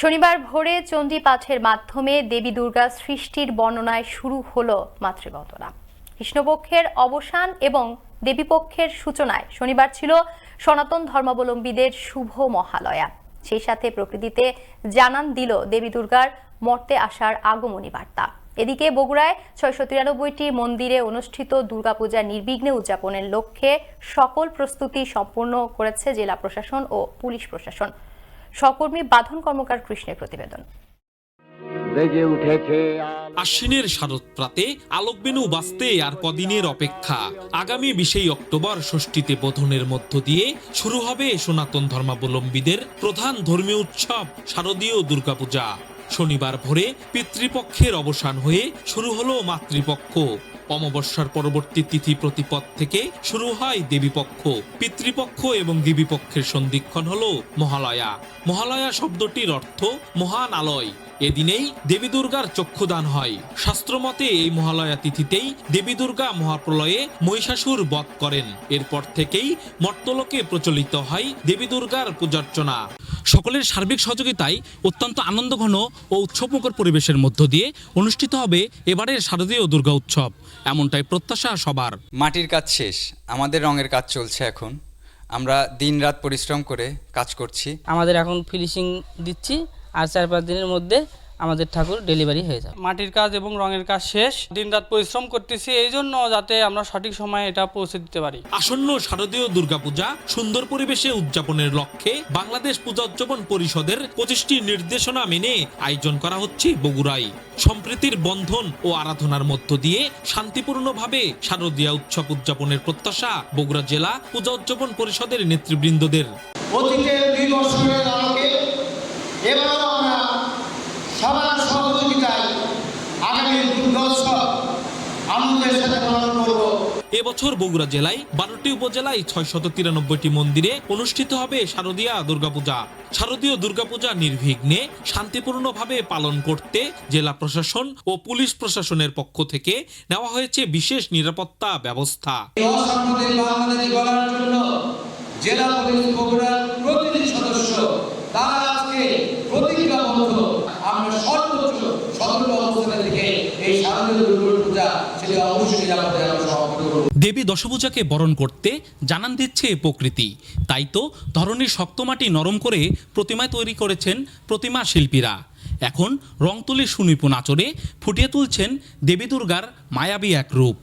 শনিবার ভোরে চণ্ডী পাঠের মাধ্যমে দেবী দুর্গা সৃষ্টির বর্ণনায় শুরু হলো মাতৃবন্দনা। কৃষ্ণপক্ষের অবসান এবং দেবীপক্ষের সূচনায় শনিবার ছিল সনাতন ধর্মাবলম্বীদের শুভ মহালয়া। সেই সাথে প্রকৃতিতে জানান দিল দেবী দুর্গার মর্তে আসার আগমনী বার্তা। এদিকে বগুড়ায় ছয়শো তিরানব্বইটি মন্দিরে অনুষ্ঠিত দুর্গাপূজা নির্বিঘ্নে উদযাপনের লক্ষ্যে সকল প্রস্তুতি সম্পূর্ণ করেছে জেলা প্রশাসন ও পুলিশ প্রশাসন। সহকর্মী বাঁধন কর্মকার কৃষ্ণের প্রতিবেদন। বেজে উঠেছে আশ্বিনের শারদ প্রাতে আলোকবেনু বাঁচতে আর কদিনের অপেক্ষা। আগামী বিশেই অক্টোবর ষষ্ঠীতে বোধনের মধ্য দিয়ে শুরু হবে সনাতন ধর্মাবলম্বীদের প্রধান ধর্মীয় উৎসব শারদীয় দুর্গাপূজা। শনিবার ভোরে পিতৃপক্ষের অবসান হয়ে শুরু হলো মাতৃপক্ষ। অমাবস্যার পরবর্তী তিথি প্রতিপদ থেকে শুরু হয় দেবীপক্ষ। পিতৃপক্ষ এবং দেবীপক্ষের সন্ধিক্ষণ হল মহালয়া। মহালয়া শব্দটির অর্থ মহান আলয়। এদিনেই দেবী দুর্গার চক্ষুদান হয়। শাস্ত্রমতে এই মহালয়া তিথিতেই দেবী দুর্গা মহাপ্রলয়ে মহিষাসুর বধ করেন। এরপর থেকেই মর্তলোকে প্রচলিত হয় দেবী দুর্গার পূজার্চনা। সকলের সার্বিক সহযোগিতায় অত্যন্ত আনন্দঘন ও উৎসবমুখর পরিবেশের মধ্য দিয়ে অনুষ্ঠিত হবে এবারের শারদীয় দুর্গা উৎসব। এমনটাই প্রত্যাশা সবার। মাটির কাজ শেষ। আমাদের রঙের কাজ চলছে এখন। আমরা দিন রাত পরিশ্রম করে কাজ করছি। আমাদের এখন ফিনিশিং দিচ্ছি। আর চার পাঁচ দিনের মধ্যে আমাদের ঠাকুর ডেলিভারি হয়ে যাবে। মাটির কাজ এবং রঙের কাজ শেষ। দিনরাত পরিশ্রম করতেছি এই জন্য যাতে আমরা সঠিক সময়ে এটা পৌঁছে দিতে পারি। আসন্ন শারদীয় দুর্গাপূজা সুন্দর পরিবেশে উদযাপনের লক্ষ্যে বাংলাদেশ পূজা উদযাপন পরিষদের পঁচিশটি নির্দেশনা মেনে আয়োজন করা হচ্ছে বগুড়ায়। সম্প্রীতির বন্ধন ও আরাধনার মধ্য দিয়ে শান্তিপূর্ণভাবে শারদীয়া উৎসব উদযাপনের প্রত্যাশা বগুড়া জেলা পূজা উদযাপন পরিষদের নেতৃবৃন্দদের। অতীতের সবার সহযোগিতায় আগামী দুর্গোৎসব আনন্দের সাথে পালন করব। এবছর বগুড়া জেলায় বারোটি উপজেলায় ছয়শত তিরানব্বইটি মন্দিরে অনুষ্ঠিত হবে শারদীয়া দুর্গাপূজা। শারদীয় দুর্গাপূজা নির্বিঘ্নে শান্তিপূর্ণভাবে পালন করতে জেলা প্রশাসন ও পুলিশ প্রশাসনের পক্ষ থেকে নেওয়া হয়েছে বিশেষ নিরাপত্তা ব্যবস্থা এই অসাম্প্রদায়িক বাংলাদেশ গড়ার জন্য জেলা পুলিশ বগুড়ার প্রতিটি সদস্য তারা আজকে প্রতিজ্ঞাবদ্ধ আমরা সর্বোচ্চ সতর্ক অবস্থানে থেকে এই শারদীয় দুর্গোপূজা সেটি অবশ্যই নিরাপদে আমরা সমাপন করব দেবী দশভূজাকে বরণ করতে জানান দিচ্ছে প্রকৃতি। তাই তো ধরনের শক্ত মাটি নরম করে প্রতিমায় তৈরি করেছেন প্রতিমা শিল্পীরা। এখন রং তুলি সুনিপুণ আচরে ফুটিয়ে তুলছেন দেবী দুর্গার মায়াবী এক রূপ।